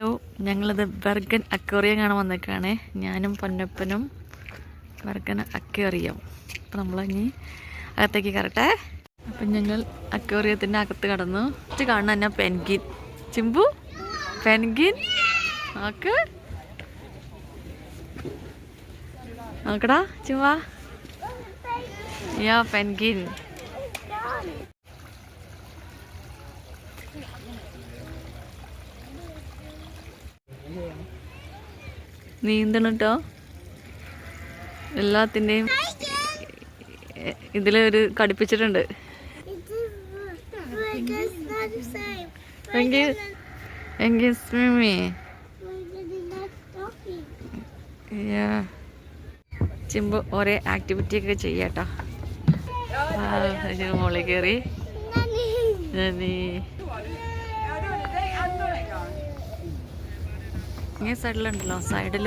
Hello ഞങ്ങളിത് Bergen aquarium കാണാൻ വന്നേക്കാണ് ഞാനും പൊന്നപ്പനും ബർഗൻ അക്വേറിയം. അപ്പം നമ്മളിനി അകത്തേക്ക് കയറട്ടെ. അപ്പം ഞങ്ങൾ അക്വേറിയത്തിന്റെ അകത്ത് കടന്നു. ഇത് കാണുന്ന തന്നെ പെൻഗിൻ ചിമ്പു പെൻഗിൻ നോക്ക് നോക്കടാ ചുമ്മാ യാ പെൻഗിൻ നീന്തണം കേട്ടോ എല്ലാത്തിന്റെയും ഇതിലൊരു കടിപ്പിച്ചിട്ടുണ്ട്. ചിമ്പ് ഒരേ ആക്ടിവിറ്റി ഒക്കെ ചെയ്യാട്ടോ. മോളിൽ കയറി Nanny. ഈ സൈഡിലുണ്ടല്ലോ. സൈഡിൽ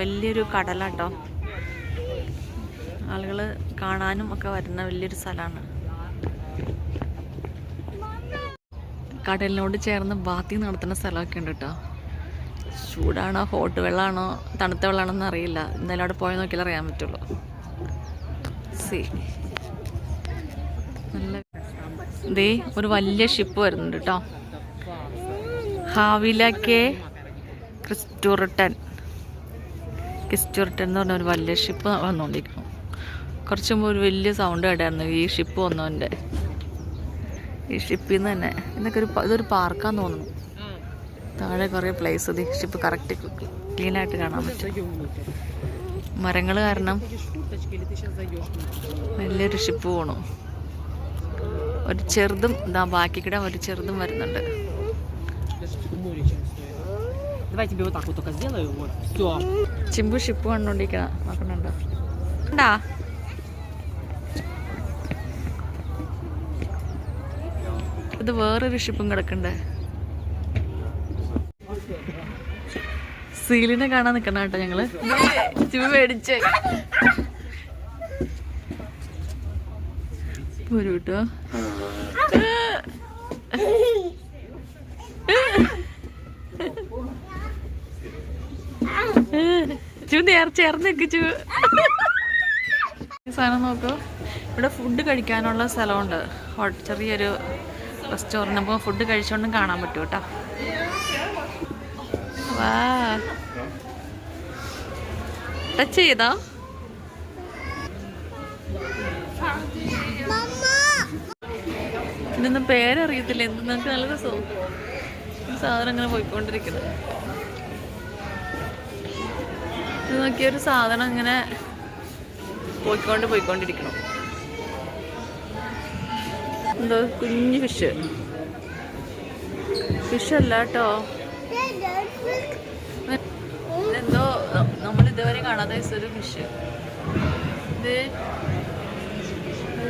വലിയൊരു കടലാട്ടോ. ആളുകൾ കാണാനും ഒക്കെ വരുന്ന വലിയൊരു സ്ഥലമാണ് കടലിനോട് ചേർന്ന് ബാത്തി നടത്തുന്ന സ്ഥലമൊക്കെ ഉണ്ട് കേട്ടോ ചൂടാണോ? ഹോട്ട് വെള്ളമാണോ തണുത്ത വെള്ളമാണോ എന്ന് അറിയില്ല. എന്തായാലും അവിടെ പോയി നോക്കിയാൽ അറിയാൻ പറ്റുള്ളൂ. സി. നല്ല ദേ ഒരു വലിയ ഷിപ്പ് വരുന്നുണ്ട് കേട്ടോ ഹാവിലക്കെ ക്രിസ്റ്റോറിട്ടൻ ക്രിസ്റ്റുറിട്ടൻ എന്ന് പറഞ്ഞ ഒരു വലിയ ഷിപ്പ് വന്നുകൊണ്ടിരിക്കുന്നു കുറച്ച് മുമ്പ് ഒരു വലിയ സൗണ്ട് കേട്ടായിരുന്നു ഈ ഷിപ്പ് വന്നവന്റെ. ഈ ഷിപ്പിൽ നിന്ന് തന്നെ എന്നൊക്കെ ഒരു ഇതൊരു പാർക്കാന്ന് തോന്നുന്നു. താഴെ കുറേ പ്ലേസ് ഈ ഷിപ്പ് കറക്റ്റ് ക്ലീനായിട്ട് കാണാൻ പറ്റും. മരങ്ങൾ കാരണം വലിയൊരു ഷിപ്പ് പോണു. ഒരു ചെറുതും ഇതാ ബാക്കി കിടാൻ ഒരു ചെറുതും വരുന്നുണ്ട്. Давай я тебе вот так вот только сделаю, вот, все. ചിമ്പു ഷിപ്പ് കണ്ടോണ്ടിരിക്കണ നോക്കണുണ്ടോ ഉണ്ടാ ഇത് വേറൊരു ഷിപ്പും കിടക്കണ്ടേ സീലിനെ കാണാൻ നിക്കണ കേട്ടോ ഞങ്ങള് ചിമ്പു മേടിച്ചേ ഒരു കേട്ടോ ചു നേർ ചേർന്ന് നിക്ക് ഈ സാധനം നോക്കൂ. ഇവിടെ ഫുഡ് കഴിക്കാനുള്ള സ്ഥലമുണ്ട്. ചെറിയൊരു റെസ്റ്റോറന്റ് അപ്പോൾ ഫുഡ് കഴിച്ചുകൊണ്ടും കാണാൻ പറ്റും കേട്ടോ. വാ. ടച്ച് ചെയ്തോ. ഇതൊന്നും പേരറിയത്തില്ല. എന്ത് നിങ്ങൾക്ക് നല്ല രസവും സാധനം ഇങ്ങനെ പോയിക്കൊണ്ടിരിക്കുന്നത് നോക്കിയൊരു സാധനം ഇങ്ങനെ പോയിക്കൊണ്ട് പോയിക്കൊണ്ടിരിക്കണം. എന്തോ കുഞ്ഞു ഫിഷ് ഫിഷ് അല്ല കേട്ടോ. എന്തോ നമ്മൾ ഇതുവരെ കാണാതെ ഒരു ഫിഷ് ഇത്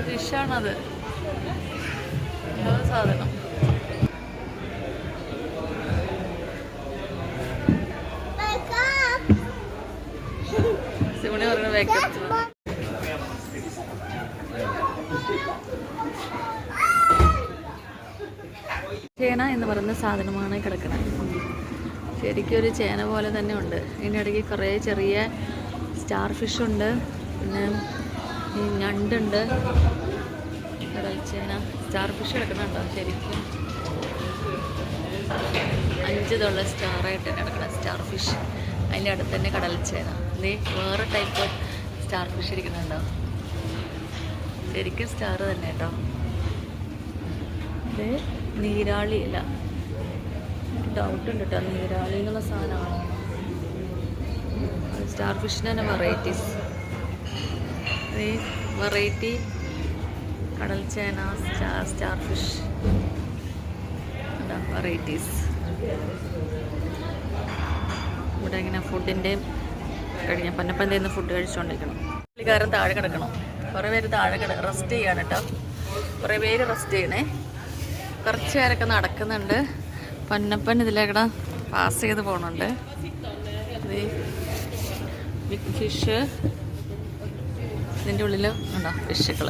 ഫിഷാണത് എന്തോ സാധനം. ചേന എന്ന് പറയുന്ന സാധനമാണ് കിടക്കുന്നത് ശരിക്കും ഒരു ചേന പോലെ തന്നെ ഉണ്ട്. ഇതിന്റെ ഇടയ്ക്ക് കുറേ ചെറിയ സ്റ്റാർ ഫിഷ് ഉണ്ട്. പിന്നെ ഈ ഞണ്ടുണ്ട്. കടൽ ചേന. സ്റ്റാർ ഫിഷ് കിടക്കുന്നുണ്ടോ? ശരിക്കും. അഞ്ച് തൊള്ള സ്റ്റാറായിട്ട് കിടക്കണം സ്റ്റാർ ഫിഷ്. അതിന്റെ അടുത്ത് തന്നെ കടൽ ചേന ദേ വേറെ ടൈപ്പ് സ്റ്റാർ ഫിഷ് ഇരിക്കുന്നുണ്ടോ ശരിക്കും സ്റ്റാർ തന്നെ കേട്ടോ. ഇത് നീരാളി അല്ല ഡൗട്ട് ഉണ്ട് കേട്ടോ. നീരാളി എന്നുള്ള സാധനമാണ്. സ്റ്റാർ ഫിഷിന് തന്നെ വെറൈറ്റീസ് വെറൈറ്റി കടൽ ചേന സ്റ്റാർ സ്റ്റാർ ഫിഷ് വെറൈറ്റീസ് ഇവിടെ ഇങ്ങനെ ഫുഡിന്റെ കഴിഞ്ഞ പന്നപ്പന്റെ നിന്ന് ഫുഡ് കഴിച്ചുകൊണ്ടിരിക്കണം പുള്ളിക്കാരൻ താഴെ കിടക്കണം. കുറേ പേര് താഴെ കിട റെസ്റ്റ് ചെയ്യാണ് കേട്ടോ. കുറേ പേര് റെസ്റ്റ് ചെയ്യണേ കുറച്ച് പേരൊക്കെ നടക്കുന്നുണ്ട്. പൊന്നപ്പൻ ഇതിലേക്കടെ പാസ് ചെയ്ത് പോകണുണ്ട് ബിഗ് ഫിഷ് ഇതിന്റെ ഉള്ളിൽ ഉണ്ടോ ഫിഷുകൾ